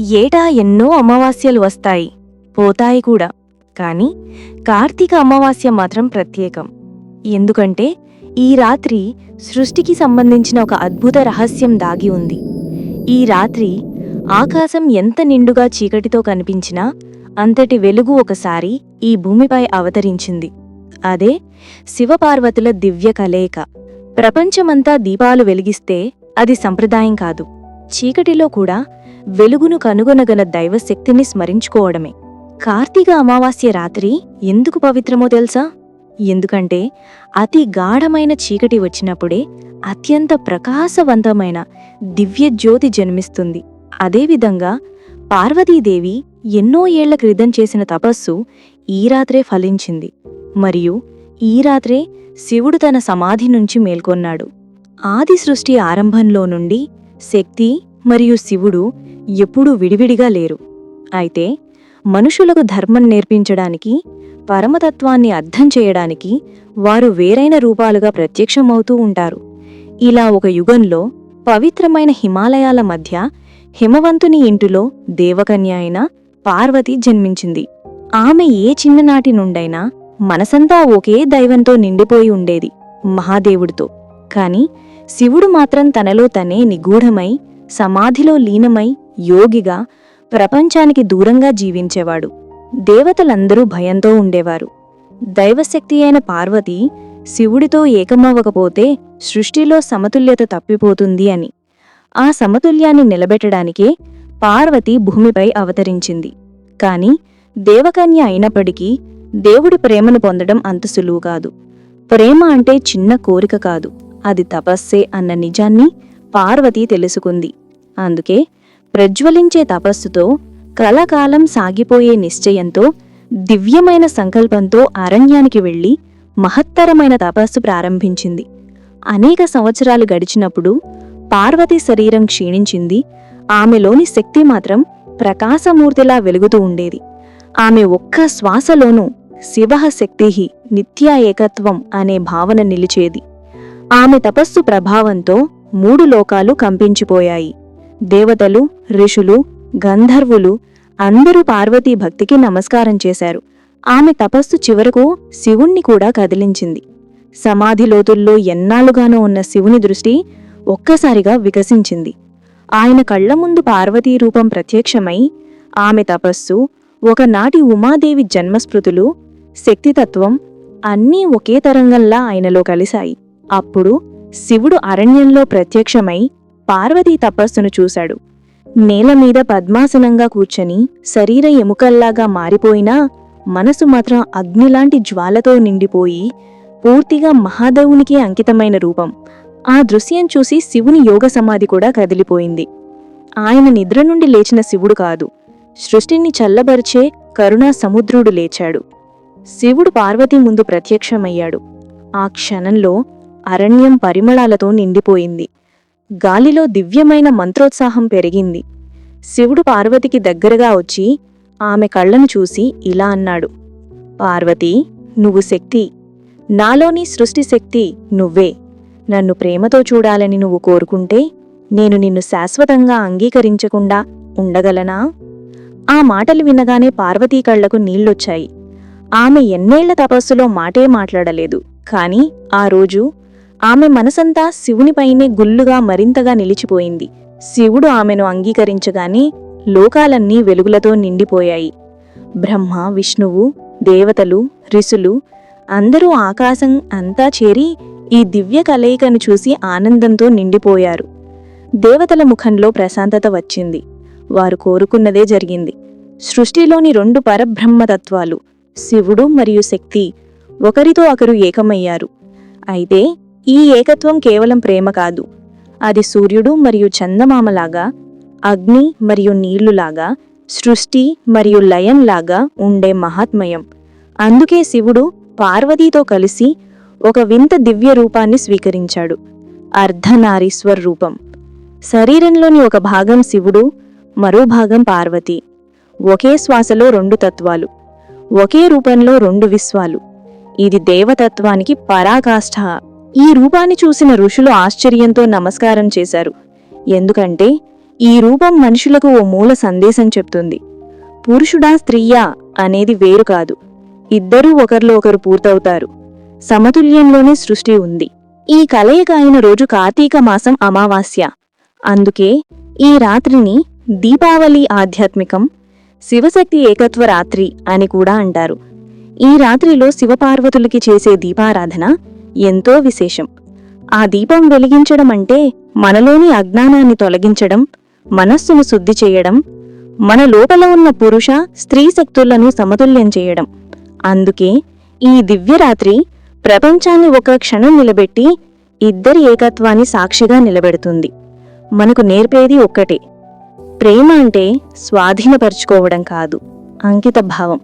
ఏటా ఎన్నో అమావాస్యలు వస్తాయి. పోతాయి కూడా. కానీ కార్తీక అమావాస్య మాత్రం ప్రత్యేకం. ఎందుకంటే ఈ రాత్రి సృష్టికి సంబంధించిన ఒక అద్భుత రహస్యం దాగి ఉంది. ఈ రాత్రి ఆకాశం ఎంత నిండుగా చీకటితో కనిపించినా అంతటి వెలుగు ఒకసారి ఈ భూమిపై అవతరించింది. అదే శివపార్వతుల దివ్య కలయిక. ప్రపంచమంతా దీపాలు వెలిగిస్తే అది సంప్రదాయం కాదు. చీకటిలో కూడా వెలుగును కనుగొనగల దైవశక్తిని స్మరించుకోవడమే. కార్తీక అమావాస్య రాత్రి ఎందుకు పవిత్రమో తెలుసా? ఎందుకంటే అతి గాఢమైన చీకటి వచ్చినప్పుడే అత్యంత ప్రకాశవంతమైన దివ్య జ్యోతి జన్మిస్తుంది. అదేవిధంగా పార్వతీదేవి ఎన్నో ఏళ్ళ క్రితం చేసిన తపస్సు ఈ రాత్రే ఫలించింది. మరియు ఈ రాత్రే శివుడు తన సమాధి నుంచి మేల్కొన్నాడు. ఆది సృష్టి ఆరంభంలో నుండి శక్తి మరియు శివుడు ఎప్పుడూ విడివిడిగా లేరు. అయితే మనుషులకు ధర్మం నేర్పించడానికి పరమతత్వాన్ని అర్థం చేయడానికి వారు వేరైన రూపాలుగా ప్రత్యక్షమవుతూ ఉంటారు. ఇలా ఒక యుగంలో పవిత్రమైన హిమాలయాల మధ్య హిమవంతుని ఇంటిలో దేవకన్య అయిన పార్వతి జన్మించింది. ఆమె ఏ చిన్ననాటి నుండైనా మనసంతా ఒకే దైవంతో నిండిపోయి ఉండేది మహాదేవుడితో. కాని శివుడు మాత్రం తనలో తనే నిగూఢమై సమాధిలో లీనమై యోగిగా ప్రపంచానికి దూరంగా జీవించేవాడు. దేవతలందరూ భయంతో ఉండేవారు. దైవశక్తి అయిన పార్వతి శివుడితో ఏకమవ్వకపోతే సృష్టిలో సమతుల్యత తప్పిపోతుంది అని. ఆ సమతుల్యాన్ని నిలబెట్టడానికే పార్వతి భూమిపై అవతరించింది. కాని దేవకన్య అయినప్పటికీ దేవుడి ప్రేమను పొందడం అంత సులువు కాదు. ప్రేమ అంటే చిన్న కోరిక కాదు. అది తపస్సే అన్న నిజాన్ని పార్వతి తెలుసుకుంది. అందుకే ప్రజ్వలించే తపస్సుతో కలకాలం సాగిపోయే నిశ్చయంతో దివ్యమైన సంకల్పంతో అరణ్యానికి వెళ్ళి మహత్తరమైన తపస్సు ప్రారంభించింది. అనేక సంవత్సరాలు గడిచినప్పుడు పార్వతి శరీరం క్షీణించింది. ఆమెలోని శక్తి మాత్రం ప్రకాశమూర్తిలా వెలుగుతూ ఉండేది. ఆమె ఒక్క శ్వాసలోనూ శివ శక్తి నిత్య ఏకత్వం అనే భావన నిలిచేది. ఆమె తపస్సు ప్రభావంతో మూడు లోకాలు కంపించిపోయాయి. దేవతలు ఋషులు గంధర్వులు అందరూ పార్వతీ భక్తికి నమస్కారం చేశారు. ఆమె తపస్సు చివరకు శివుణ్ణి కూడా కదిలించింది. సమాధి లోతుల్లో ఎన్నాళ్ళుగానో ఉన్న శివుని దృష్టి ఒక్కసారిగా వికసించింది. ఆయన కళ్ళ ముందు పార్వతీ రూపం ప్రత్యక్షమై ఆమె తపస్సు ఒకనాటి ఉమాదేవి జన్మస్మృతులు శక్తితత్వం అన్నీ ఒకే తరంగంలా ఆయనలో కలిశాయి. అప్పుడు శివుడు అరణ్యంలో ప్రత్యక్షమై పార్వతీ తపస్సును చూశాడు. నేల మీద పద్మాసనంగా కూర్చొని శరీర ఎముకల్లాగా మారిపోయినా మనసు మాత్రం అగ్నిలాంటి జ్వాలతో నిండిపోయి పూర్తిగా మహాదేవునికి అంకితమైన రూపం. ఆ దృశ్యం చూసి శివుని యోగ సమాధి కూడా కదిలిపోయింది. ఆయన నిద్ర నుండి లేచిన శివుడు కాదు. సృష్టిని చల్లబరిచే కరుణా సముద్రుడు లేచాడు. శివుడు పార్వతి ముందు ప్రత్యక్షమయ్యాడు. ఆ క్షణంలో అరణ్యం పరిమళాలతో నిండిపోయింది. గాలిలో దివ్యమైన మంత్రోత్సాహం పెరిగింది. శివుడు పార్వతికి దగ్గరగా వచ్చి ఆమె కళ్ళను చూసి ఇలా అన్నాడు. పార్వతి నువ్వు శక్తి. నాలోని సృష్టి శక్తి నువ్వే. నన్ను ప్రేమతో చూడాలని నువ్వు కోరుకుంటే నేను నిన్ను శాశ్వతంగా అంగీకరించకుండా ఉండగలనా? ఆ మాటలు వినగానే పార్వతీ కళ్ళకు నీళ్ళొచ్చాయి ఆమె ఎన్నేళ్ళ తపస్సులో మాటే మాట్లాడలేదు. కాని ఆ రోజు ఆమె మనసంతా శివునిపైనే గుల్లుగా మరింతగా నిలిచిపోయింది. శివుడు ఆమెను అంగీకరించగానే లోకాలన్నీ వెలుగులతో నిండిపోయాయి. బ్రహ్మ విష్ణువు దేవతలు ఋషులు అందరూ ఆకాశం అంతా చేరి ఈ దివ్య కలయికను చూసి ఆనందంతో నిండిపోయారు. దేవతల ముఖంలో ప్రశాంతత వచ్చింది. వారు కోరుకున్నదే జరిగింది. సృష్టిలోని రెండు పరబ్రహ్మతత్వాలు శివుడు మరియు శక్తి ఒకరితో ఒకరు ఏకమయ్యారు. అయితే ఈ ఏకత్వం కేవలం ప్రేమ కాదు. అది సూర్యుడు మరియు చందమామలాగా అగ్ని మరియు నీళ్ళులాగా సృష్టి మరియు లయంలాగా ఉండే మహాత్మయం. అందుకే శివుడు పార్వతీతో కలిసి ఒక వింత దివ్య రూపాన్ని స్వీకరించాడు. అర్ధనారీశ్వర్ రూపం. శరీరంలోని ఒక భాగం శివుడు మరో భాగం పార్వతి. ఒకే శ్వాసలో రెండు తత్వాలు. ఒకే రూపంలో రెండు విశ్వాలు. ఇది దేవతత్వానికి పరాకాష్ఠ. ఈ రూపాన్ని చూసిన ఋషులు ఆశ్చర్యంతో నమస్కారం చేశారు. ఎందుకంటే ఈ రూపం మనుషులకు ఓ మూల సందేశం చెప్తుంది. పురుషుడా స్త్రీయా అనేది వేరు కాదు. ఇద్దరూ ఒకరిలో ఒకరు పూర్తవుతారు. సమతుల్యంలోనే సృష్టి ఉంది. ఈ కలయిక అయిన రోజు కార్తీక మాసం అమావాస్య. అందుకే ఈ రాత్రిని దీపావళి ఆధ్యాత్మికం శివశక్తి ఏకత్వ రాత్రి అని కూడా అంటారు. ఈ రాత్రిలో శివపార్వతులకి చేసే దీపారాధన ఎంతో విశేషం. ఆ దీపం వెలిగించడం అంటే మనలోని అజ్ఞానాన్ని తొలగించడం మనస్సును శుద్ధి చేయడం మన లోపల ఉన్న పురుష స్త్రీ శక్తులను సమతుల్యం చేయడం. అందుకే ఈ దివ్యరాత్రి ప్రపంచాన్ని ఒక క్షణం నిలబెట్టి ఇద్దరి ఏకత్వాన్ని సాక్షిగా నిలబెడుతుంది. మనకు నేర్పేది ఒక్కటే. ప్రేమ అంటే స్వాధీనపరుచుకోవడం కాదు అంకిత భావం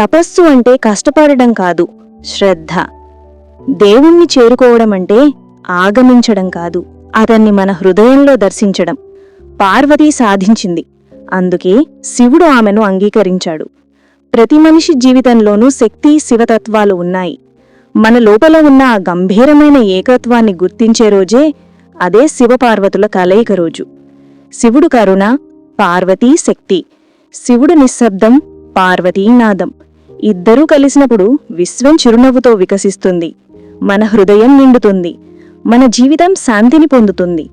తపస్సు అంటే కష్టపడడం కాదు శ్రద్ధ. దేవుణ్ణి చేరుకోవడం అంటే ఆగమించడం కాదు. అతన్ని మన హృదయంలో దర్శించడం. పార్వతి సాధించింది. అందుకే శివుడు ఆమెను అంగీకరించాడు. ప్రతి మనిషి జీవితంలోనూ శక్తి శివతత్వాలు ఉన్నాయి. మన లోపల ఉన్న ఆ గంభీరమైన ఏకత్వాన్ని గుర్తించే రోజే అదే శివపార్వతుల కలయిక రోజు. శివుడు కరుణ పార్వతీ శక్తి శివుడు నిశ్శబ్దం పార్వతీ నాదం. ఇద్దరూ కలిసినప్పుడు విశ్వం చిరునవ్వుతో వికసిస్తుంది. మన హృదయం నిండుతుంది. మన జీవితం శాంతిని పొందుతుంది.